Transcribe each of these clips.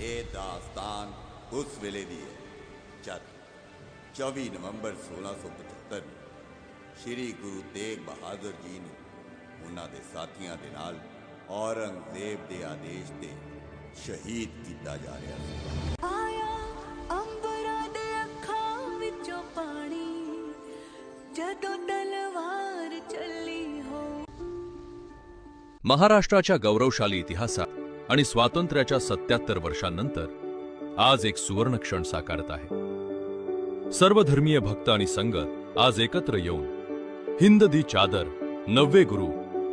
ਇਹ ਦਾਸਤਾਨ ਉਸ ਵੇਲੇ ਦੀ ਹੈ ਜਦ 24 ਨਵੰਬਰ 1675 ਨੂੰ ਸ੍ਰੀ ਗੁਰੂ ਤੇਗ ਬਹਾਦਰ ਜੀ ਨੂੰ ਉਹਨਾਂ ਦੇ ਸਾਥੀਆਂ ਦੇ ਨਾਲ ਔਰੰਗਜ਼ੇਬ ਦੇ ਆਦੇਸ਼ ਤੇ ਸ਼ਹੀਦ ਕੀਤਾ ਜਾ ਰਿਹਾ ਸੀ ਆਇਆ ਅੰਬਰਾਂ ਦੇ ਅੱਖਾਂ ਵਿੱਚੋਂ ਪਾਣੀ ਜਦੋਂ ਤਲਵਾਰ ਚੱਲੀ ਹੋ महाराष्ट्राच्या गौरवशाली इतिहासात आणि स्वातंत्र्याच्या सत्याहत्तर वर्षांनंतर आज एक सुवर्ण क्षण साकारत आहे. सर्वधर्मीय भक्त आणि संगत आज एकत्र येऊन हिंद दी चादर नववे गुरु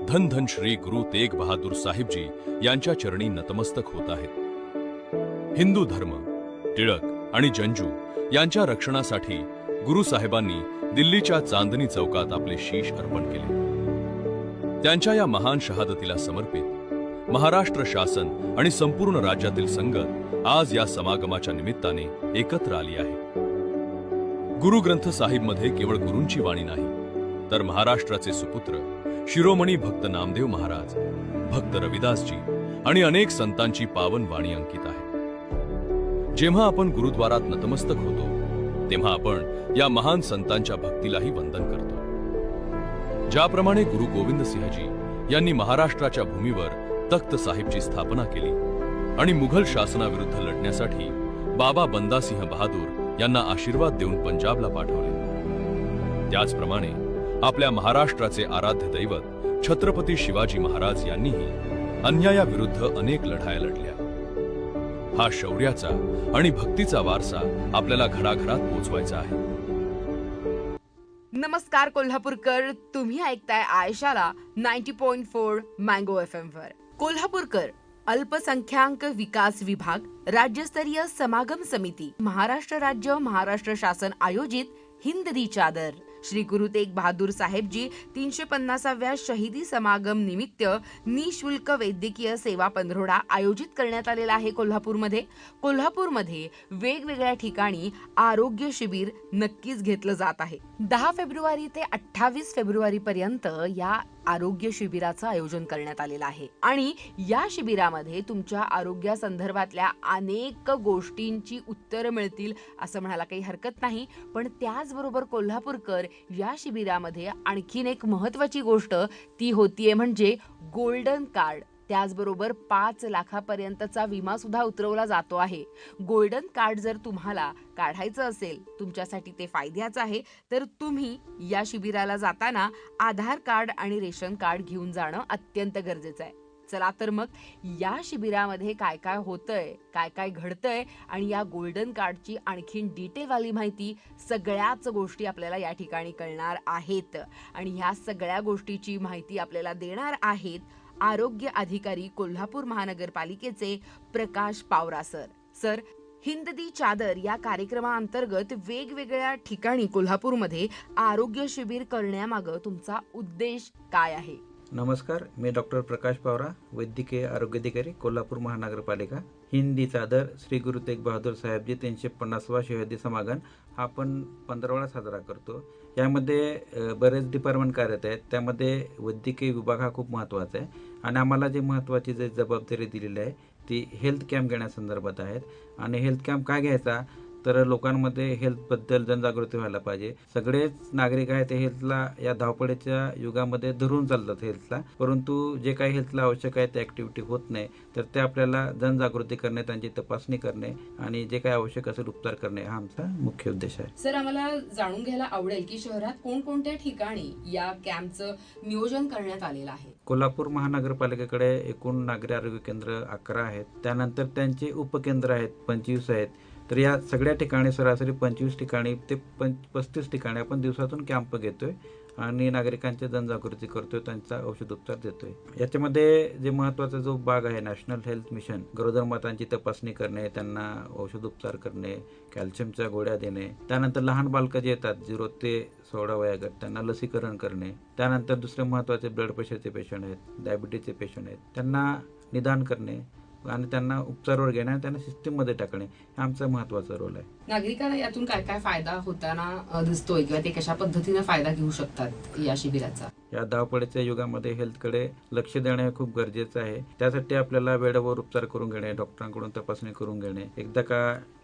धन धन श्री गुरु तेग बहादूर साहिबजी यांच्या चरणी नतमस्तक होत आहेत. हिंदू धर्म टिळक आणि जंजू यांच्या रक्षणासाठी गुरु साहेबांनी दिल्लीच्या चांदणी चौकात आपले शीश अर्पण केले. त्यांच्या या महान शहादतीला समर्पित महाराष्ट्र शासन आणि संपूर्ण राज्यातील संगत आज या समागमाच्या निमित्ताने एकत्र आली आहे. गुरु ग्रंथ साहिबमध्ये केवळ गुरूंची वाणी नाही तर महाराष्ट्राचे सुपुत्र शिरोमणी भक्त नामदेव महाराज भक्त रविदासजी आणि अनेक संतांची पावन वाणी अंकित आहे. जेव्हा आपण गुरुद्वारात नतमस्तक होतो तेव्हा आपण या महान संतांच्या भक्तीलाही वंदन करतो. ज्याप्रमाणे गुरु गोविंद सिंहजी यांनी महाराष्ट्राच्या भूमीवर तख्त साहिबची स्थापना केली आणि मुघल शासनाविरुद्ध लढण्यासाठी बाबा बंदासिंह बहादूर यांना आशीर्वाद देऊन पंजाबला पाठवले. त्याचप्रमाणे आपल्या महाराष्ट्राचे आराध्य दैवत छत्रपती शिवाजी महाराज यांनीही अन्यायाविरुद्ध अनेक लढाया लढल्या. हा शौर्याचा आणि भक्तीचा वारसा आपल्याला घराघरात पोचवायचा आहे. नमस्कार कोल्हापूरकर तुम्ही ऐकताय Aishala ninety point four mango F M वर. कोल्हापूरकर अल्पसंख्याक विकास विभाग राज्यस्तरीय समागम समिती महाराष्ट्र राज्य महाराष्ट्र शासन आयोजित हिंद दी चादर. श्री गुरु तेग बहादूर साहेबजी तीनशे पन्नासाव्या शहीदी समागम निमित्त निशुल्क वैद्यकीय सेवा पंधरवडा आयोजित करण्यात आलेला आहे कोल्हापूरमध्ये. कोल्हापूरमध्ये वेगवेगळ्या ठिकाणी आरोग्य शिबिर नक्कीच घेतलं जात आहे. दहा फेब्रुवारी ते अठ्ठावीस फेब्रुवारी पर्यंत या आरोग्य शिबिराचं आयोजन करण्यात आलेलं आहे. आणि या शिबिरामध्ये तुमच्या आरोग्यासंदर्भातल्या अनेक गोष्टींची उत्तरं मिळतील असं म्हणायला काही हरकत नाही. पण त्याचबरोबर कोल्हापूरकर या शिबिरामध्ये आणखीन एक महत्त्वाची गोष्ट ती होतीये म्हणजे गोल्डन कार्ड. त्याचबरोबर पाच लाखापर्यंतचा विमा सुद्धा उतरवला जातो आहे. गोल्डन कार्ड जर तुम्हाला काढायचं असेल तुमच्यासाठी ते फायद्याचं आहे तर तुम्ही या शिबिराला जाताना आधार कार्ड आणि रेशन कार्ड घेऊन जाणं अत्यंत गरजेचं आहे. चला तर मग या शिबिरामध्ये काय काय होतंय काय काय घडतंय आणि या गोल्डन कार्डची आणखीन डिटेलवाली माहिती सगळ्याच गोष्टी आपल्याला या ठिकाणी कळणार आहेत. आणि ह्या सगळ्या गोष्टीची माहिती आपल्याला देणार आहेत आरोग्य अधिकारी कोल्हापूर महानगरपालिकेचे प्रकाश पावरा सर. सर हिंद दी चादर या कार्यक्रमाअंतर्गत वेगवेगळ्या ठिकाणी कोल्हापूरमध्ये आरोग्य शिबिर करण्यामागं तुमचा उद्देश काय आहे? नमस्कार मी डॉक्टर प्रकाश पावरा वैद्यकीय आरोग्य अधिकारी कोल्हापूर महानगरपालिका. हिंदी चादर श्री गुरु तेग बहादूर साहेबजी तीनशे पन्नासवा शहदी समागम हा आपण पंधरावाडा साजरा करतो. यामध्ये बरेच डिपार्टमेंट कार्यरत आहेत. त्यामध्ये वैद्यकीय विभाग हा खूप महत्त्वाचा आहे. आणि आम्हाला जे महत्त्वाची जे जबाबदारी दिलेली आहे ती हेल्थ कॅम्प घेण्यासंदर्भात आहेत. आणि हेल्थ कॅम्प काय घ्यायचा? तर लोकांमध्ये हेल्थबद्दल जनजागृती व्हायला पाहिजे. सगळेच नागरिक आहेत ते हेल्थला या धावपळीच्या युगामध्ये धरून चालतात हेल्थला परंतु जे काही हेल्थला आवश्यक आहे ते ॲक्टिव्हिटी होत नाही. तर ते आपल्याला जनजागृती करणे त्यांची तपासणी करणे आणि जे काही आवश्यक असेल उपचार करणे हा आमचा मुख्य उद्देश आहे. सर आम्हाला जाणून घ्यायला आवडेल की शहरात कोणकोणत्या ठिकाणी या कॅम्पचं नियोजन करण्यात आलेलं आहे? कोल्हापूर महानगरपालिकेकडे एकूण नागरी आरोग्य केंद्र अकरा आहेत. त्यानंतर त्यांचे उपकेंद्र आहेत पंचवीस आहेत. तर या सगळ्या ठिकाणी सरासरी पंचवीस ठिकाणी ते पंच पस्तीस ठिकाणी आपण दिवसातून कॅम्प घेतोय आणि नागरिकांची जनजागृती करतोय त्यांचा औषध उपचार देतोय. याच्यामध्ये जे महत्त्वाचा जो भाग आहे नॅशनल हेल्थ मिशन गरोदर मातांची तपासणी करणे त्यांना औषध उपचार करणे कॅल्शियमच्या गोळ्या देणे त्यानंतर लहान बालकं जे येतात झिरो ते सोळा वयागट त्यांना लसीकरण करणे त्यानंतर दुसरे महत्त्वाचे ब्लड प्रेशरचे पेशंट आहेत डायबिटीजचे पेशंट आहेत त्यांना निदान करणे आणि त्यांना उपचारावर घेणे आणि त्यांना सिस्टीममध्ये टाकणे हे आमचा महत्त्वाचा रोल आहे. नागरिकांना यातून काय काय फायदा होताना दिसतोय किंवा ते कशा पद्धतीने फायदा घेऊ शकतात या शिबिराचा? या धावपळीच्या युगामध्ये हेल्थकडे लक्ष देणे हे खूप गरजेचं आहे. त्यासाठी आपल्याला वेळेवर उपचार करून घेणे डॉक्टरांकडून तपासणी करून घेणे. एकदा का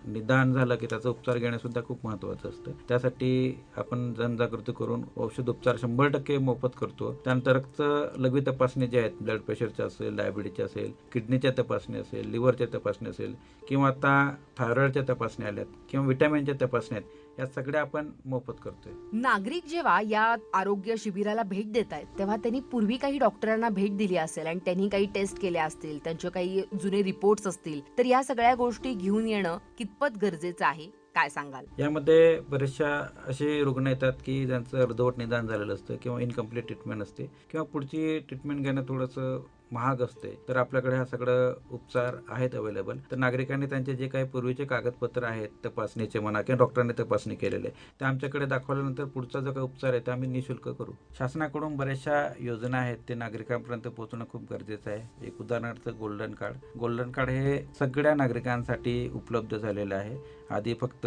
निदान झालं की त्याचा उपचार घेणंसुद्धा खूप महत्त्वाचं असतं. त्यासाठी आपण जनजागृती करून औषध उपचार शंभर टक्के मोफत करतो. त्यानंतर रक्त लघवी तपासणी जे आहेत ब्लड प्रेशरच्या असेल डायबिटीजच्या असेल किडनीच्या तपासणी असेल लिव्हरच्या तपासणी असेल किंवा आता थायरॉईडच्या तपासण्या आल्यात किंवा विटॅमिनच्या तपासण्या आहेत या सगळ्या आपण मोफत करतोय. नागरिक जेव्हा या आरोग्य शिबिराला भेट देत आहेत तेव्हा त्यांनी पूर्वी काही डॉक्टरांना भेट दिली असेल आणि त्यांनी काही टेस्ट केल्या असतील त्यांचे काही जुने रिपोर्ट्स असतील तर या सगळ्या गोष्टी घेऊन येणं कितपत गरजेचं आहे? काय सांगाल? यामध्ये बरेचशा असे रुग्ण येतात की ज्यांचं अर्धवट निदान झालेलं असतं किंवा इनकम्प्लीट ट्रीटमेंट असते किंवा पुढची ट्रीटमेंट घेणं थोडंसं महाग असते तर आपल्याकडे हा सगळं उपचार आहेत अवेलेबल तर नागरिकांनी त्यांचे जे काही पूर्वीचे कागदपत्र आहेत तपासणीचे म्हणा किंवा डॉक्टरांनी तपासणी केलेले ते आमच्याकडे दाखवल्यानंतर पुढचा जो काही उपचार आहे ते आम्ही निशुल्क करू. शासनाकडून बऱ्याचशा योजना आहेत ते नागरिकांपर्यंत पोहोचणं खूप गरजेचं आहे. एक उदाहरणार्थ गोल्डन कार्ड. गोल्डन कार्ड हे सगळ्या नागरिकांसाठी उपलब्ध झालेलं आहे. आधी फक्त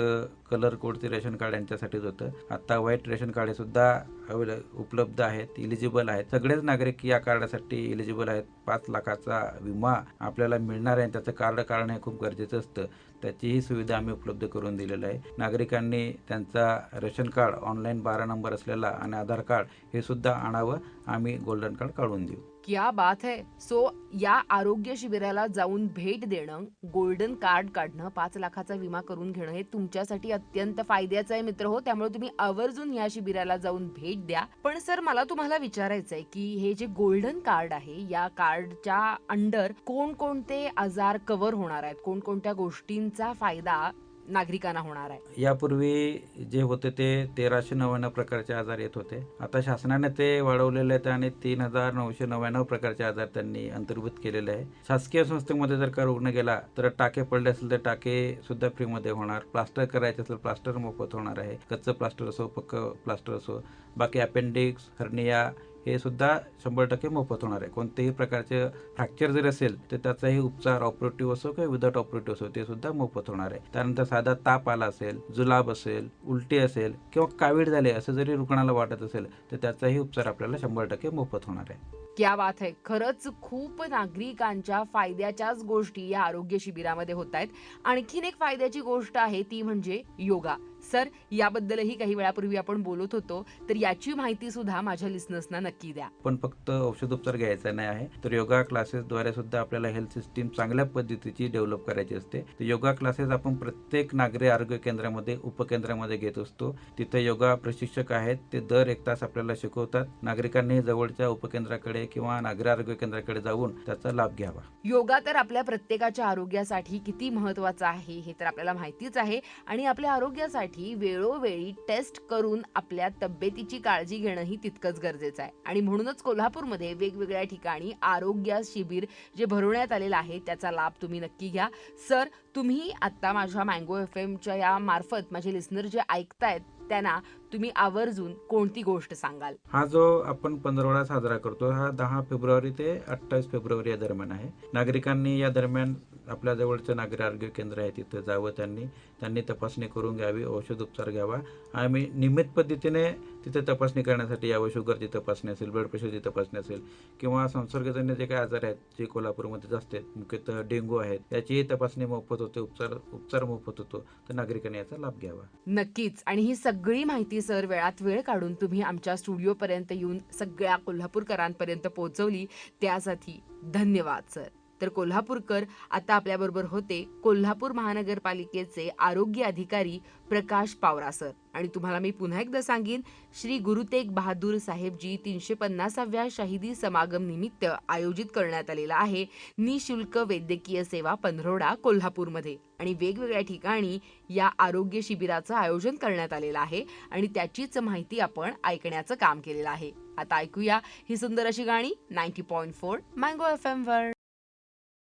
कलर कोडचे रेशन कार्ड यांच्यासाठीच होतं. आता व्हाईट रेशन कार्ड हे सुद्धा अवेले उपलब्ध आहेत इलिजिबल आहेत. सगळेच नागरिक या कार्डासाठी इलिजिबल आहेत. पाच लाखाचा विमा आपल्याला मिळणार आहे. त्याचं कार्ड काढणं हे खूप गरजेचं असतं. त्याचीही सुविधा आम्ही उपलब्ध करून दिलेलं आहे. नागरिकांनी त्यांचा रेशन कार्ड ऑनलाईन बारा नंबर असलेला आणि आधार कार्ड हे सुद्धा आणावं. आम्ही गोल्डन कार्ड काढून देऊ. क्या बात है? सो या आरोग्य शिबिराला जाऊन भेट देणं गोल्डन कार्ड काढणं पाच लाखाचा विमा करून घेणं हे तुमच्यासाठी अत्यंत फायद्याचं आहे मित्र. हो त्यामुळे तुम्ही आवर्जून या शिबिराला जाऊन भेट द्या. पण सर मला तुम्हाला विचारायचं आहे की हे जे गोल्डन कार्ड आहे या कार्डच्या अंडर कोणकोणते आजार कव्हर होणार आहेत? कोणकोणत्या गोष्टींचा फायदा नागरिकांना होणार आहे. यापूर्वी जे होते ते तेराशे नव्याण्णव प्रकारचे आजार येत होते. आता शासनाने ते वाढवलेले आहेत आणि तीन हजार नऊशे नव्याण्णव प्रकारचे आजार त्यांनी अंतर्भूत केलेले आहे. शासकीय संस्थेमध्ये जर का रुग्ण गेला तर टाके पडले असेल तर टाके सुद्धा फ्रीमध्ये होणार. प्लास्टर करायचे असेल प्लास्टर मोफत होणार आहे. कच्चं प्लास्टर असो पक्क प्लास्टर असो. बाकी अपेंडिक्स हर्निया हे सुद्धा शंभर टक्के मोफत होणार आहे. कोणतेही प्रकारचे फ्रॅक्चर जर असेल तर त्याचाही उपचार ऑपरेटिव्ह असो किंवा विदाउट ऑपरेटिव्ह असो ते सुद्धा मोफत होणार आहे. त्यानंतर साधा ताप आला असेल जुलाब असेल उलटी असेल किंवा कावीळ झाले असं जरी रुग्णाला वाटत असेल तर त्याचाही उपचार आपल्याला शंभर टक्के मोफत होणार आहे. क्या बात आहे खरंच खूप नागरिकांच्या फायद्याच्याच गोष्टी या आरोग्य शिबिरामध्ये होत आहेत. आणखीन एक फायद्याची गोष्ट आहे ती म्हणजे योगा. सर याबद्दलही काही वेळापूर्वी आपण बोलत होतो तर याची माहिती सुद्धा माझ्या लिस्नर्सना नक्की द्या. पण फक्त औषधोपचार घ्यायचा नाही आहे तर योगा क्लासेसद्वारे सुद्धा आपल्याला हेल्थ सिस्टीम चांगल्या पद्धतीची डेव्हलप करायची असते. तर योगा क्लासेस आपण प्रत्येक नागरी आरोग्य केंद्रामध्ये उपकेंद्रामध्ये घेत असतो. तिथे योगा प्रशिक्षक आहेत ते दर एक तास आपल्याला शिकवतात. नागरिकांनी जवळच्या उपकेंद्राकडे किंवा नागरी आरोग्य केंद्राकडे जाऊन त्याचा लाभ घ्यावा. योगा तर आपल्या प्रत्येकाच्या आरोग्यासाठी किती महत्त्वाचा आहे हे तर आपल्याला माहितीच आहे. आणि आपल्या आरोग्यासाठी वेळोवेळी टेस्ट करून आपल्या तब्येतीची काळजी घेणंही तितकंच गरजेचं आहे. आणि म्हणूनच कोल्हापूरमध्ये वेगवेगळ्या ठिकाणी आरोग्य शिबिर जे भरवण्यात आलेलं आहे त्याचा लाभ तुम्ही नक्की घ्या. सर तुम्ही आत्ता माझ्या मँगो एफ एमच्या या मार्फत माझे लिस्नर जे ऐकतायत त्यांना तुम्ही आवर्जून कोणती गोष्ट सांगाल? हा जो आपण पंधरवडा साजरा करतो हा दहा फेब्रुवारी ते अठ्ठावीस फेब्रुवारी या दरम्यान आहे. नागरिकांनी या दरम्यान आपल्या जवळचं नागरी आरोग्य केंद्र आहे तिथं जावं त्यांनी. त्यांनी तपासणी करून घ्यावी औषध उपचार घ्यावा. आम्ही नियमित पद्धतीने तिथे तपासणी करण्यासाठी यावं शुगरची तपासणी असेल ब्लड प्रेशरची तपासणी असेल किंवा संसर्गजन्य जे काही आजार आहेत जे कोल्हापूरमध्ये जास्त आहेत मुख्यतः डेंग्यू आहेत त्याचीही तपासणी मोफत होते उपचार उपचार मोफत होतो. तर नागरिकांनी याचा लाभ घ्यावा. नक्कीच. आणि ही सगळी माहिती सर वेळात वेळ काढून तुम्ही आमच्या स्टुडिओपर्यंत येऊन सगळ्या कोल्हापूरकरांपर्यंत पोहोचवली. त्यासाठी धन्यवाद सर. तर कोल्हापूरकर आता आपल्याबरोबर होते कोल्हापूर महानगरपालिकेचे आरोग्य अधिकारी प्रकाश पावरा सर आणि तुम्हाला मी पुन्हा एकदा सांगेन श्री गुरु तेग बहादूर साहेबजी तीनशे पन्नासाव्या शहीदी समागम निमित्त आयोजित करण्यात आलेला आहे निशुल्क वैद्यकीय सेवा पंधरवडा कोल्हापूरमध्ये. आणि वेगवेगळ्या ठिकाणी या आरोग्य शिबिराचं आयोजन करण्यात आलेलं आहे आणि त्याचीच माहिती आपण ऐकण्याचं काम केलेलं आहे. आता ऐकूया ही सुंदर अशी गाणी ninety point four mango F M वर.